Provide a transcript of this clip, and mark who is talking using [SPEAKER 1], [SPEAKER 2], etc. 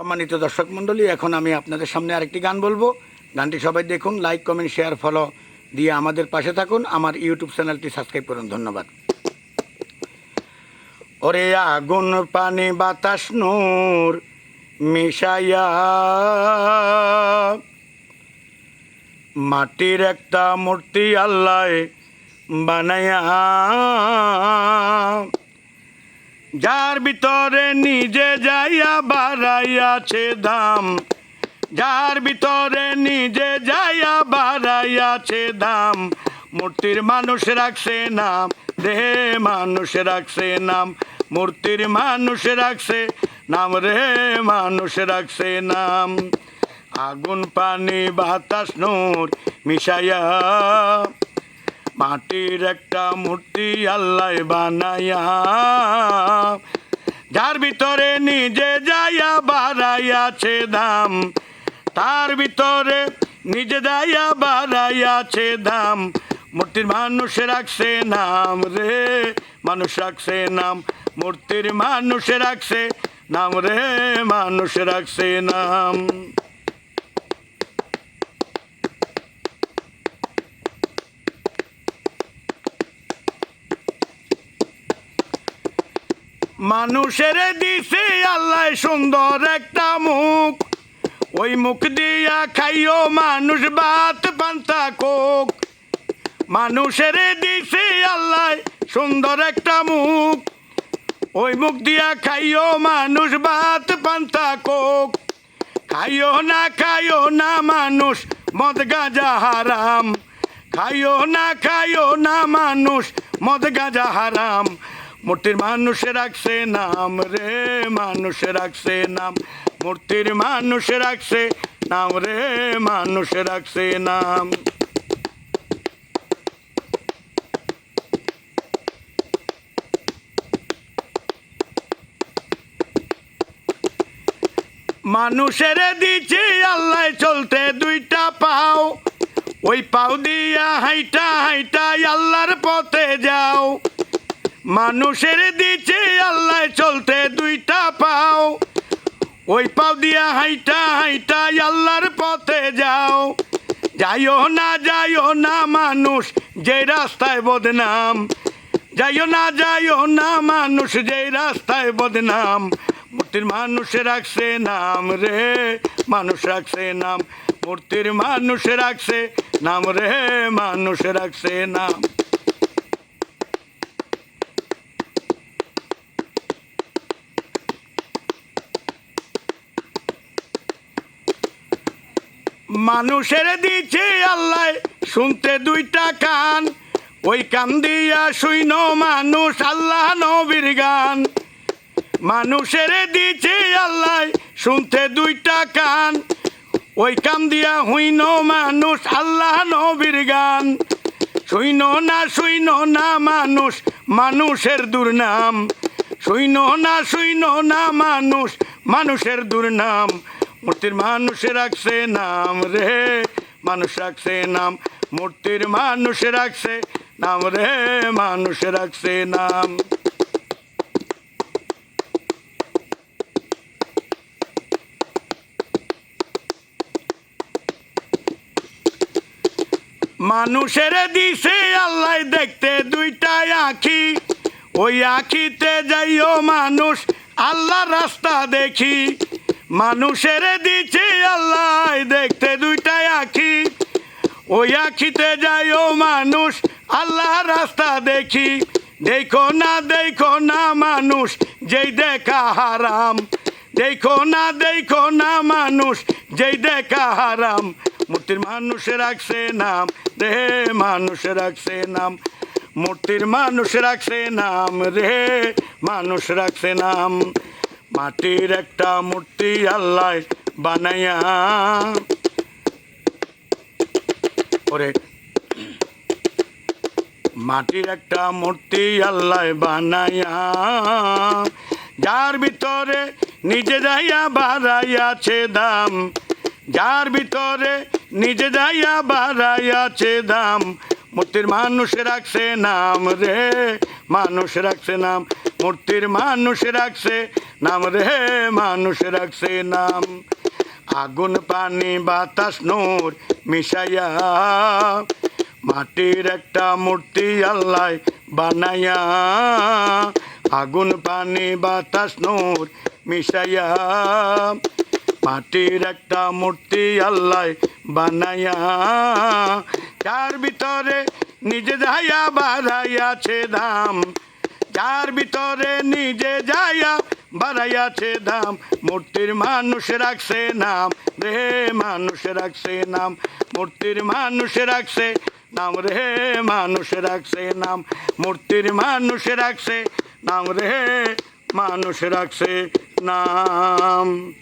[SPEAKER 1] সম্মানিত দর্শক মণ্ডলী, এখন আমি আপনাদের সামনে আরেকটি গান বলব। গানটি সবাই দেখুন লাইক কমেন্ট শেয়ার ফলো দিয়ে আমাদের পাশে থাকুন। আমার ইউটিউব চ্যানেলটি সাবস্ক্রাইব করুন, ধন্যবাদ। ওরে আগুন, পানি, বাতাস, নূর মিশাইয়া মাটির একটা মূর্তি আল্লাহ বানাইয়া। যার ভিতরে নিজে যাইয়া বাড়াইয়াছে দাম। যার ভিতরে নিজে যাইয়া বাড়াইয়াছে দাম। মূর্তির মানুষ রাখছে নাম, দেহে মানুষ রাখছে নাম। মূর্তির মানুষ রাখছে নাম রে মানুষ রাখছে নাম। আগুন, পানি, বাতাস, নূর মিশাইয়া মাটির একটা মূর্তি আল্লাহ বানাইয়া যার ভিতরে নিজে যাইয়া বাড়াইয়াছে দাম, তার ভিতরে নিজে যাইয়া বাড়াইয়াছে দাম। মূর্তির মানুষ রাখছে নাম রে, মানুষ রাখছে নাম। মূর্তির মানুষ রাখছে নাম রে, মানুষ রাখছে নাম। মানুষের দিছে আল্লাহ সুন্দর একটা মুখ। ওই মুখ দিয়া খাইও মানুষ বাত পান্তা, কোক। মানুষের দিছে আল্লাহ সুন্দর একটা মুখ। ওই মুখ দিয়া খাইও মানুষ বাত পান্তা, কোক। খাইও না খাইও না মানুষ, মদ, গাঁজা, হারাম। খাইও না খাইও না মানুষ, মদ, গাঁজা, হারাম। মূর্তির মানুষ রাখছে নাম রে, মানুষ রাখছে নাম। মূর্তির মানুষ রাখছে নাম রে, মানুষ রাখছে নাম। মানুষের দিচ্ছে আল্লাহ চলতে দুইটা পাও। ওই পাও দিয়া হাইটা হাইটা আল্লাহর পথে যাও। মানুষের দিচ্ছে আল্লাহ চলতে দুইটা পাও। ওই পাও দিয়া হাইটা হাইটা আল্লাহর পথে যাও। যাইও না যাইও না মানুষ, যে রাস্তায় বদনাম। যাইও না যাইও না মানুষ, যে রাস্তায় বদনাম। মূর্তির মানুষ রাখছে নাম রে, মানুষ রাখছে নাম। মূর্তির মানুষ রাখছে নাম রে, মানুষ রাখছে নাম। মানুষের দিচ্ছে আল্লাহ, শুনতে দুইটা কান। ওই কান দিয়া শুইন মানুষ আল্লাহ নবীর গান। মানুষের দিচ্ছে আল্লাহ, শুনতে দুইটা কান। ওই কান দিয়া হইন মানুষ আল্লাহ নবীর গান। শুইন না শুইন না মানুষ, মানুষের দুর্নাম। শুইন না শুইন না মানুষ, মানুষের দুর্নাম। মূর্তির মানুষ রাখছে নাম রে, মানুষ রাখছে নাম। মূর্তির মানুষ রাখছে নাম রে, মানুষ রাখছে নাম। মানুষের দিছে আল্লাহ দেখতে দুইটা আঁখি। ওই আঁখিতে যাইও মানুষ আল্লাহ রাস্তা দেখি। মানুষের দিছে আল্লাহ, দেখতে দুইটা আঁখি। ওই আখিতে যাই ও মানুষ আল্লাহ রাস্তা দেখি। দেখো না দেখো না মানুষ, যেই দেখা হারাম। দেখো না দেখো না মানুষ, যেই দেখা হারাম। মূর্তির মানুষ রাখছে নাম রে মানুষ রাখছে নাম। মূর্তির মানুষ রাখছে নাম রে মানুষ রাখছে নাম। মাটির একটা মূর্তি আল্লাহ বানাইয়া। ওরে, মাটির একটা মূর্তি আল্লাহ বানাইয়া, যার ভিতরে নিজে যাইয়া বাড়াইয়াছে দাম, যার ভিতরে নিজে যাইয়া বাড়াইয়াছে দাম, মূর্তির মানুষ রাখছে নাম রে, মানুষ রাখছে নাম। মূর্তির মানুষ রাখছে, নাম রে মানুষ রাখছে নাম। আগুন, পানি, বাতাস, নূর মিশাইয়া মাটির একটা মূর্তি আল্লাহ বানাইয়া আগুন, পানি, বাতাস, নূর মিশাইয়া মাটির একটা মূর্তি আল্লাহ বানাইয়া যার ভিতরে নিজে যাইয়া বাড়াইয়াছে দাম। যার ভিতরে নিজে যাইয়া বাড়াইয়াছে দাম, মূর্তির মানুষ রাখছে নাম, রে মানুষ রাখছে নাম, মূর্তির মানুষ রাখছে নাম, রে মানুষ রাখছে নাম, মূর্তির মানুষ রাখছে নাম, রে মানুষ রাখছে নাম।